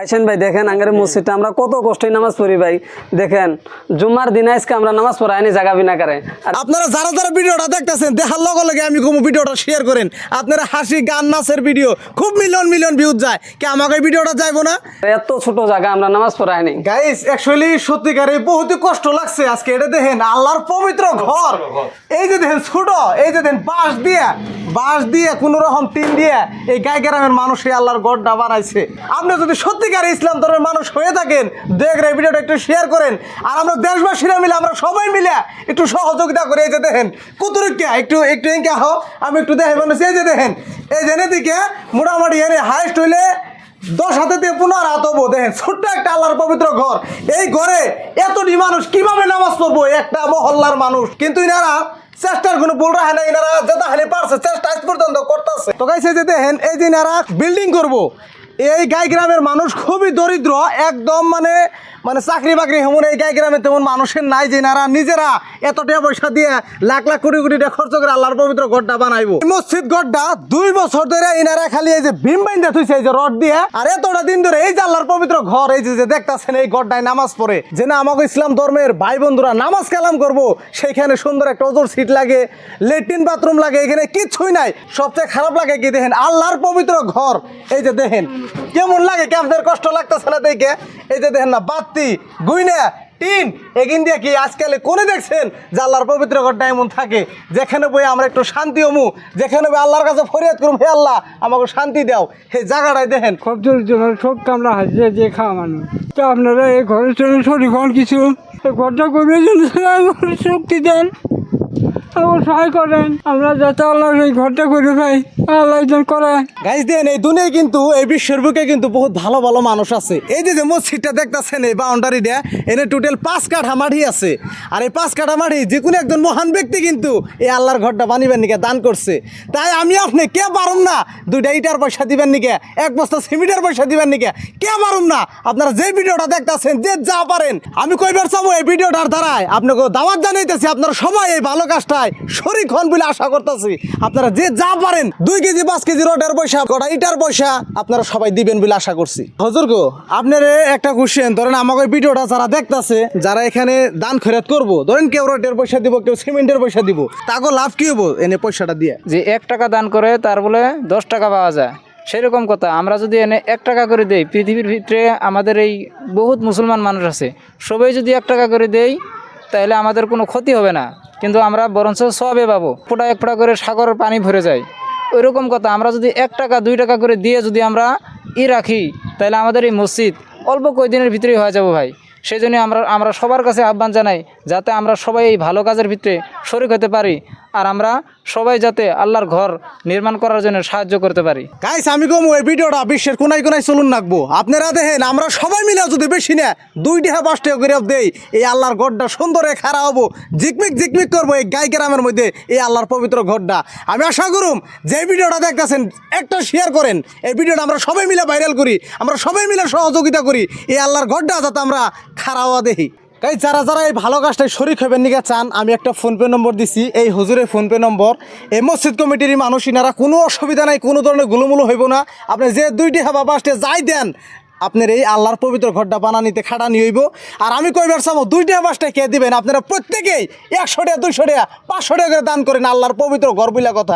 আইসেন ভাই দেখেন আঙ্গারে মসজিদটা আমরা কত কষ্টই নামাজ পড়ি ভাই। দেখেন জুম্মার দিন আজকে আমরা নামাজ পড়াইনি জায়গা বিনা করে। আর আপনারা যারা যারা ভিডিওটা দেখতেছেন দেখার লগে লগে আমি কোনো ভিডিওটা শেয়ার করেন। আপনারা হাসি গান নাচের ভিডিও খুব মিলিয়ন মিলিয়ন ভিউজ যায়। কি আমাকে ভিডিওটা যাইবো না? এত ছোট জায়গা আমরা নামাজ পড়াইনি গাইস অ্যাকচুয়ালি সত্যিকারে বহুত কষ্ট লাগছে আজকে। এটা দেখেন আল্লাহর পবিত্র ঘর। এই যে দেখেন ছোট এই যে দেখেন বাঁশ দিয়ে বাঁশ দিয়ে, কোনো রকম টিন দিয়ে এই গায়ে গ্রামের মানুষ এই আল্লাহর গড্ডা বানাইছে। আপনি যদি সত্যিকার ইসলাম ধর্মের মানুষ হয়ে থাকেন দেখ এই ভিডিওটা একটু শেয়ার করেন। আর আমরা দেশবাসীরা মিলে, আমরা সবাই মিলে একটু সহযোগিতা করে। এই যে দেখেন কুতুরুকিয়া একটু একটু এঁকে হো আমি একটু দেখে মানুষ, এই যে দেখেন, এই যে দিকে মোটামুটি এনে হাইস্ট হইলে দশ হাতে দিয়ে পুনর হাত হব। দেখেন, ছোট্ট একটা আল্লাহর পবিত্র ঘর। এই ঘরে এতটি মানুষ, কীভাবে নামাজ পড়ব? একটা মহল্লার মানুষ। কিন্তু ইনারা চেষ্টার কোনো ভুল রাখে না ইনারা যেটা হানি পারছে, চেষ্টা আজ পর্যন্ত করতেছে। তো কাছে যে দেখেন, এই যে ইনারা বিল্ডিং করব এই গাই গ্রামের মানুষ খুবই দরিদ্র, একদম মানে মানে চাকরি বাকরি হেমন এই গাই গ্রামে তেমন মানুষের নাই যে এনারা নিজেরা এতটা পয়সা দিয়ে লাখ লাখ কোটি কোটি খরচ করে আল্লাহর পবিত্র গড়টা বানাইবো। মসজিদ গড়টা দুই বছর ধরে এনারা খালি এই যে ভীম বাইন্দা থুইছে, এই যে রড দিয়ে, আর এতটা দিন ধরে এই যে আল্লাহর পবিত্র ঘর, এই যে দেখতাছেন এই গড্ডায় নামাজ পড়ে, যে না আমাকে ইসলাম ধর্মের ভাই বন্ধুরা নামাজ কালাম করব, সেইখানে সুন্দর একটা ওজোর সিট লাগে, লেট্রিন বাথরুম লাগে, এখানে কিচ্ছুই নাই, সবচেয়ে খারাপ লাগে কি দেখেন, আল্লাহর পবিত্র ঘর, এই যে দেখেন কেমন লাগে কি? আপনাদের কষ্ট লাগতেছে না দেখে? এই যে দেখেন না বাতি গুইনা, টিন, এগিন দিয়ে কি আজকালে কোনে দেখছেন যে আল্লাহর পবিত্র ঘরটা এমন থাকে? যেখানে বই আমরা একটু শান্তি হমু, যেখানে বই আল্লাহর কাছে ফরিয়াদ করুম, হে আল্লাহ, আমাকে শান্তি দাও। সেই জায়গাটায় দেখেন। খুব মানুষ সব কামরা হাজিরা দিয়ে খাওয়া মানুষ। তো আপনারা এই ঘরের জন্য শরীর কিছু ঘরটা করবে শক্তি দেন। আমার সহায় করেন। আমরা যাতে এই ঘরটা করে আল্লাহ যেন করে। গাইজ দেন, এই দুনিয়ায় কিন্তু, এই বিশ্বের বুকে কিন্তু বহুত ভালো ভালো মানুষ আছে। এই যে যে মসজিদটা দেখতেছেন, এই এনে টোটাল পাঁচ কাঠা মাটি আছে। আর এই পাঁচ কাঠা মাটি যে কোনো একজন মহান ব্যক্তি কিন্তু এই আল্লাহর ঘরটা বানিবেন দান করছে। তাই আমি আপনি কে পারুম না, দুইটা ইটার পয়সা দিবেন নিকে, এক বস্তা সিমেন্টের পয়সা দিবেন নিকে, কে পারুম না? আপনারা যে ভিডিওটা দেখতেছেন, যে যা পারেন, আমি কইবার চাবো এই ভিডিওটার দ্বারাই আপনাকে দাওয়াত জানাইতেছি, আপনারা সবাই এই ভালো কাজটায় শরিক হন বলে আশা করতেছি। আপনারা যে যা পারেন, দুই কেজি, পাঁচ কেজি রোডের পয়সা, কটা ইটার পয়সা আপনারা সবাই দিবেন বলে আশা করছি। হজুর গো, আপনার একটা কোশ্চেন ধরেন আমাকে ভিডিওটা যারা দেখতাছে, যারা এখানে দান খরচ করব, ধরেন কেউ রোডের পয়সা দিব, কেউ সিমেন্টের পয়সা দিব, তাকে লাভ কি হব এনে পয়সাটা দিয়ে? যে এক টাকা দান করে, তার বলে দশ টাকা পাওয়া যায়। সেরকম কথা, আমরা যদি এনে এক টাকা করে দেই, পৃথিবীর ভিতরে আমাদের এই বহুত মুসলমান মানুষ আছে, সবাই যদি এক টাকা করে দেই, তাহলে আমাদের কোনো ক্ষতি হবে না। কিন্তু আমরা বরঞ্চ সবে পাবো। ফোটা এক ফোটা করে সাগর পানি ভরে যায়। ওইরকম কথা, আমরা যদি এক টাকা, দুই টাকা করে দিয়ে যদি আমরা ই রাখি, তাহলে আমাদের এই মসজিদ অল্প কয়েকদিনের ভিতরেই হয়ে যাব ভাই। সেই জন্য আমরা আমরা সবার কাছে আহ্বান জানাই যাতে আমরা সবাই এই ভালো কাজের ভিতরে শরিক হতে পারি আর আমরা সবাই যাতে আল্লাহর ঘর নির্মাণ করার জন্য সাহায্য করতে পারি। গাইস, আমি কম, এই ভিডিওটা বিশ্বের কোনায় কোনায় চলুন রাখব আপনারা দেখেন, আমরা সবাই মিলে যদি বেশি না, দুই টাকা পাঁচ টাকা করে দেই, এই আল্লাহর ঘরটা সুন্দরে খারা হব। জিকমিক জিকমিক করব এই গাই গ্রামের মধ্যে, এই আল্লাহর পবিত্র ঘরটা। আমি আশা করুম, যে ভিডিওটা দেখতেছেন, একটা শেয়ার করেন। এই ভিডিওটা আমরা সবাই মিলে ভাইরাল করি, আমরা সবাই মিলে সহযোগিতা করি, এই আল্লাহর ঘরটা যাতে আমরা খারা হওয়া দেখি গাই যারা যারা এই ভালো কাজটায় শরিক হবেন নিকে চান, আমি একটা ফোনপে নম্বর দিছি। এই হুজুরের ফোনপে নম্বর। এই মসজিদ কমিটির মানুষ, ইনারা কোনো অসুবিধা নাই, কোনো ধরনের গুলুমুলু হইব না। আপনি যে দুইটি হাবা পাঁচটে যাই দেন, আপনার এই আল্লাহর পবিত্র ঘরটা বানানিতে খাটানি হইব। আর আমি কইবার চাবো দুইটা পাঁচটা কে দিবেন? আপনারা প্রত্যেকেই একশো টাকা, দুইশো টাকা, পাঁচশো টাকা করে দান করেন আল্লাহর পবিত্র ঘর বইলা কথা।